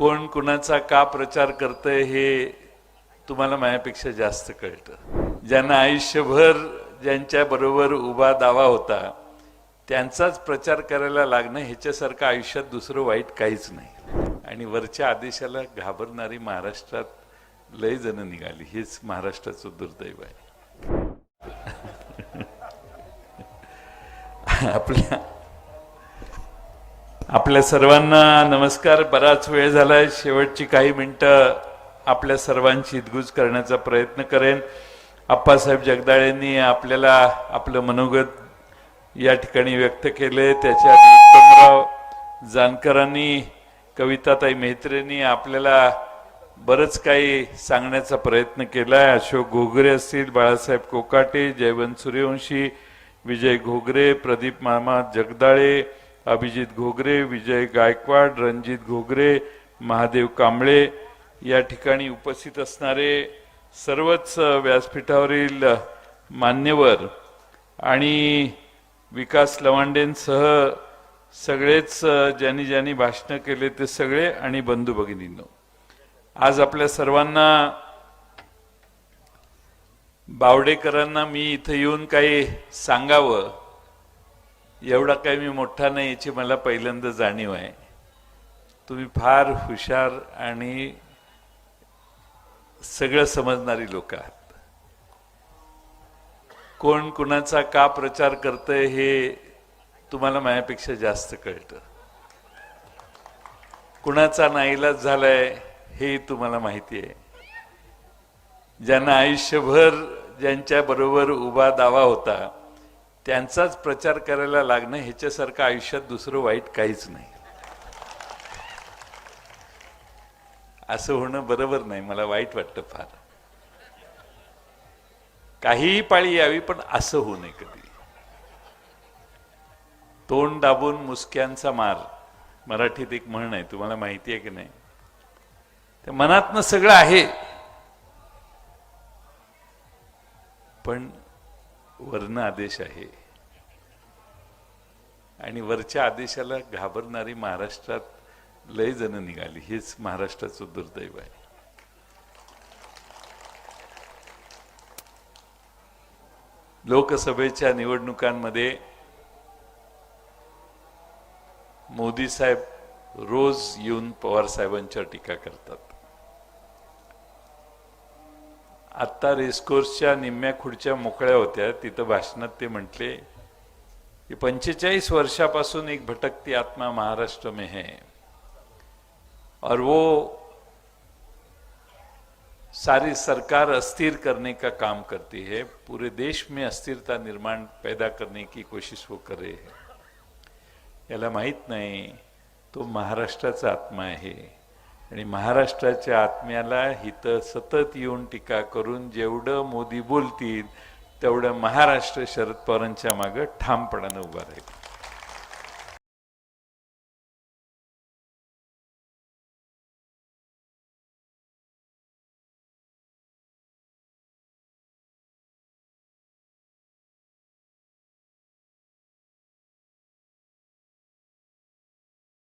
कोण कुणाचा का प्रचार करतंय हे तुम्हाला माझ्यापेक्षा जास्त कळतं. ज्यांना आयुष्यभर ज्यांच्या बरोबर उभा दावा होता त्यांचाच प्रचार करायला लागणं ह्याच्यासारखं आयुष्यात दुसरं वाईट काहीच नाही. आणि वरच्या आदेशाला घाबरणारी महाराष्ट्रात लय जण निघाली. हेच महाराष्ट्राचं दुर्दैव आहे. आपल्या आपल्या सर्वांना नमस्कार. बराच वेळ झालाय. शेवटची काही मिनटं आपल्या सर्वांची हितगुज करण्याचा प्रयत्न करेन. आप्पासाहेब जगदाळेंनी आपल्याला आपलं मनोगत या ठिकाणी व्यक्त केले त्याच्या उत्तमराव जानकरांनी कविताताई मेहत्रेंनी आपल्याला बरंच काही सांगण्याचा प्रयत्न केलाय. अशोक घोगरे असतील बाळासाहेब कोकाटे जयवंत सूर्यवंशी विजय घोगरे प्रदीप मामा जगदाळे अभिजित घोगरे विजय गायकवाड रणजित घोगरे महादेव कांबळे या ठिकाणी उपस्थित असणारे सर्वच व्यासपीठावरील मान्यवर आणि विकास लवांडेंसह सगळेच ज्यांनी ज्यांनी भाषणं केले ते सगळे आणि बंधू भगिनींनो. आज आपल्या सर्वांना बावडेकरांना मी इथं येऊन काही सांगावं. एवढा काही मी मोठा नाही याची मला पहिल्यांदा जाणीव आहे. तुम्ही फार हुशार आणि सगळं समजणारी लोक आहात. कोण कुणाचा का प्रचार करतंय हे तुम्हाला माझ्यापेक्षा जास्त कळतं. कुणाचा नाईलाज झालाय हे तुम्हाला माहिती आहे. ज्यांना आयुष्यभर ज्यांच्या बरोबर उभा दावा होता त्यांचाच प्रचार करायला लागणं ह्याच्यासारखं आयुष्यात दुसरं वाईट काहीच नाही. असं होणं बरोबर नाही मला वाईट वाटतं फार. काहीही पाळी यावी पण असं होऊ नये कधी. तोंड दाबून मुसक्यांचा मार मराठीत एक म्हण आहे तुम्हाला माहिती आहे की नाही? त्या मनातनं सगळं आहे. पण वर्ण आदेश आहे. आणि वरच्या आदेशाला घाबरणारी महाराष्ट्रात लय जण निघाली. हेच महाराष्ट्राचं दुर्दैव आहे. लोकसभेच्या निवडणुकांमध्ये मोदी साहेब रोज येऊन पवार साहेबांच्या टीका करतात. आत्ता रेसकोर्सच्या निम्म्या खुर्च्या मोकळ्या होत्या. तिथं भाषणात ते म्हटले की पंचेचाळीस वर्षापासून एक भटकती आत्मा महाराष्ट्र में है. और वो सारी सरकार अस्थिर करने का काम करती है. पूरे देश में अस्थिरता निर्माण पैदा करने की कोशिश वो कर रहे हैं. याला माहीत नाही तो महाराष्ट्राचा आत्मा आहे. आणि महाराष्ट्राच्या आत्म्याला हिथं सतत येऊन टीका करून जेवढं मोदी बोलतील तेवढं महाराष्ट्र शरद पवारांच्या मागं ठामपणानं उभा राहील.